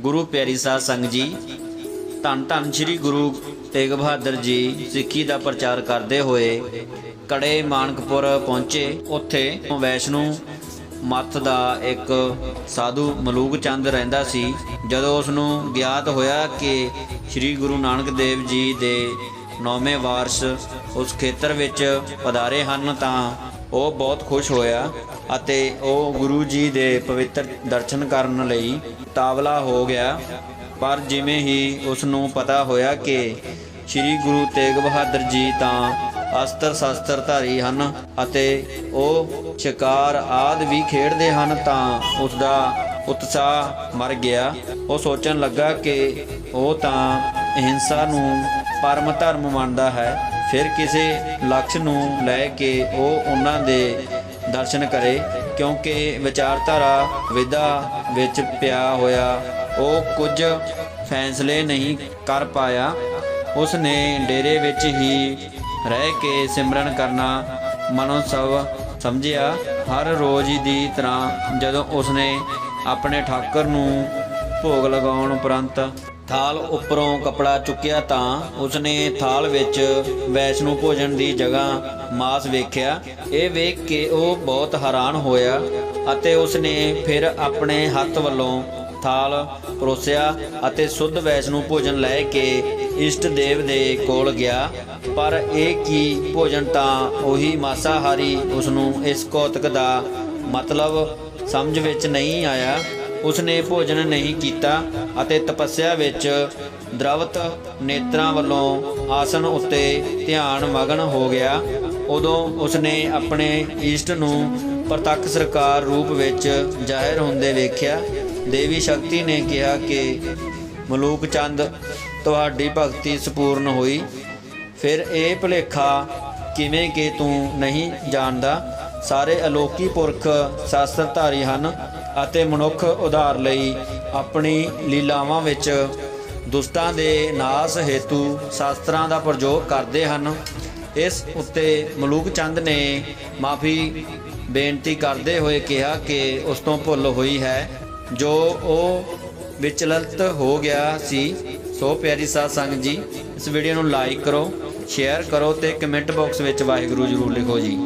ਗੁਰੂ ਪਿਆਰੀ ਸਾਧ ਸੰਗਤ ਜੀ, ਧੰਨ ਧੰਨ ਸ੍ਰੀ ਗੁਰੂ ਤੇਗ ਬਹਾਦਰ ਜੀ ਸਿੱਖੀ ਦਾ ਪ੍ਰਚਾਰ ਕਰਦੇ ਹੋਏ ਕੜੇ ਮਾਨਕਪੁਰ ਪਹੁੰਚੇ। ਉੱਥੇ ਵੈਸ਼ਨੂ ਮੱਥ ਦਾ ਇੱਕ ਸਾਧੂ ਮਲੂਕ ਚੰਦ ਰਹਿੰਦਾ ਸੀ। ਜਦੋਂ ਉਸ ਨੂੰ ਗਿਆਤ ਹੋਇਆ ਕਿ ਸ੍ਰੀ ਗੁਰੂ ਨਾਨਕ ਦੇਵ ਜੀ ਦੇ ਨੌਵੇਂ ਵਾਰਸ ਉਸ ਖੇਤਰ ਵਿੱਚ ਪਧਾਰੇ ਹਨ ਤਾਂ ਉਹ ਬਹੁਤ ਖੁਸ਼ ਹੋਇਆ ਅਤੇ ਉਹ ਗੁਰੂ ਜੀ ਦੇ ਪਵਿੱਤਰ ਦਰਸ਼ਨ ਕਰਨ ਲਈ ਤਾਵਲਾ ਹੋ ਗਿਆ। ਪਰ ਜਿਵੇਂ ਹੀ ਉਸ ਨੂੰ ਪਤਾ ਹੋਇਆ ਕਿ ਸ੍ਰੀ ਗੁਰੂ ਤੇਗ ਬਹਾਦਰ ਜੀ ਤਾਂ ਅਸਤਰ ਸ਼ਸਤਰ ਧਾਰੀ ਹਨ ਅਤੇ ਉਹ ਸ਼ਿਕਾਰ ਆਦ ਵੀ ਖੇਡਦੇ ਹਨ ਤਾਂ ਉਸ ਦਾ ਉਤਸ਼ਾਹ ਮਰ ਗਿਆ। ਉਹ ਸੋਚਣ ਲੱਗਾ ਕਿ ਉਹ ਤਾਂ ਅਹਿੰਸਾ ਨੂੰ ਪਰਮ ਧਰਮ ਮੰਨਦਾ ਹੈ। ਫਿਰ ਕਿਸੇ ਲਕਸ਼ ਨੂੰ ਲੈ ਕੇ ਉਹ ਉਹਨਾਂ ਦੇ ਦਰਸ਼ਨ ਕਰੇ, ਕਿਉਂਕਿ ਵਿਚਾਰਧਾਰਾ ਵਿਦਾ ਵਿੱਚ ਪਿਆ ਹੋਇਆ, ਉਹ ਕੁਝ ਫੈਸਲੇ ਨਹੀਂ ਕਰ ਪਾਇਆ। ਉਸ ਨੇ ਡੇਰੇ ਵਿੱਚ ਹੀ ਰਹਿ ਕੇ ਸਿਮਰਨ ਕਰਨਾ ਮਨੋ ਸਭ ਸਮਝਿਆ। ਹਰ ਰੋਜ਼ ਦੀ ਤਰ੍ਹਾਂ ਜਦੋਂ ਉਸਨੇ ਆਪਣੇ ਠਾਕਰ ਨੂੰ ਭੋਗ ਲਗਾਉਣ ਉਪਰੰਤ ਥਾਲ ਉੱਪਰੋਂ ਕਪੜਾ ਚੁੱਕਿਆ ਤਾਂ ਉਸਨੇ ਥਾਲ ਵਿੱਚ ਵੈਸ਼ਨੂ ਭੋਜਨ ਦੀ ਜਗ੍ਹਾ ਮਾਸ ਵੇਖਿਆ। ਇਹ ਵੇਖ ਕੇ ਉਹ ਬਹੁਤ ਹੈਰਾਨ ਹੋਇਆ ਅਤੇ ਉਸਨੇ ਫਿਰ ਆਪਣੇ ਹੱਥ ਵੱਲੋਂ ਥਾਲ ਪਰੋਸਿਆ ਅਤੇ ਸੁੱਧ ਵੈਸ਼ਨੂ ਭੋਜਨ ਲੈ ਕੇ ਇਸ਼ਟ ਦੇਵ ਦੇ ਕੋਲ ਗਿਆ। ਪਰ ਇਹ ਕੀ ਭੋਜਨ ਤਾਂ ਉਹੀ ਮਾਸਾਹਾਰੀ ਉਸ ਨੂੰ ਇਸ ਕੌਤਕ ਦਾ ਮਤਲਬ ਸਮਝ ਵਿੱਚ ਨਹੀਂ ਆਇਆ। ਉਸਨੇ ਭੋਜਨ ਨਹੀਂ ਕੀਤਾ ਅਤੇ ਤਪੱਸਿਆ ਵਿੱਚ ਦ੍ਰਵਤ ਨੇਤਰਾਂ ਵੱਲੋਂ ਆਸਨ ਉੱਤੇ ਧਿਆਨ ਮਗਨ ਹੋ ਗਿਆ। ਉਦੋਂ ਉਸਨੇ ਆਪਣੇ ਇਸ਼ਟ ਨੂੰ ਪ੍ਰਤੱਖ ਸਰਕਾਰ ਰੂਪ ਵਿੱਚ ਜ਼ਾਹਿਰ ਹੁੰਦੇ ਵੇਖਿਆ। ਦੇਵੀ ਸ਼ਕਤੀ ਨੇ ਕਿਹਾ ਕਿ, ਮਲੂਕ ਚੰਦ, ਤੁਹਾਡੀ ਭਗਤੀ ਸੰਪੂਰਨ ਹੋਈ। ਫਿਰ ਇਹ ਭੁਲੇਖਾ ਕਿਵੇਂ ਕਿ ਤੂੰ ਨਹੀਂ ਜਾਣਦਾ? ਸਾਰੇ ਅਲੋਕੀ ਪੁਰਖ ਸ਼ਾਸਤਰਧਾਰੀ ਹਨ। ਅਤੇ ਮਨੁੱਖ ਉਧਾਰ ਲਈ ਆਪਣੀ ਲੀਲਾਵਾਂ ਵਿੱਚ ਦੁਸ਼ਟਾਂ ਦੇ ਨਾਸ ਹੇਤੂ ਸ਼ਾਸਤਰਾਂ ਦਾ ਪ੍ਰਯੋਗ ਕਰਦੇ ਹਨ। ਇਸ ਉੱਤੇ ਮਲੂਕ ਚੰਦ ਨੇ ਮਾਫੀ ਬੇਨਤੀ ਕਰਦੇ ਹੋਏ ਕਿਹਾ ਕਿ ਉਸ ਤੋਂ ਭੁੱਲ ਹੋਈ ਹੈ। ਜੋ ਉਹ ਵਿਚਲਤ ਹੋ ਗਿਆ ਸੀ, ਸੋ ਪਿਆਰੀ ਸਾਧ ਸੰਗਤ ਜੀ, ਇਸ ਵੀਡੀਓ ਨੂੰ ਲਾਈਕ ਕਰੋ ਸ਼ੇਅਰ ਕਰੋ ਤੇ ਕਮੈਂਟ ਬਾਕਸ ਵਿੱਚ ਵਾਹਿਗੁਰੂ ਜ਼ਰੂਰ ਲਿਖੋ ਜੀ।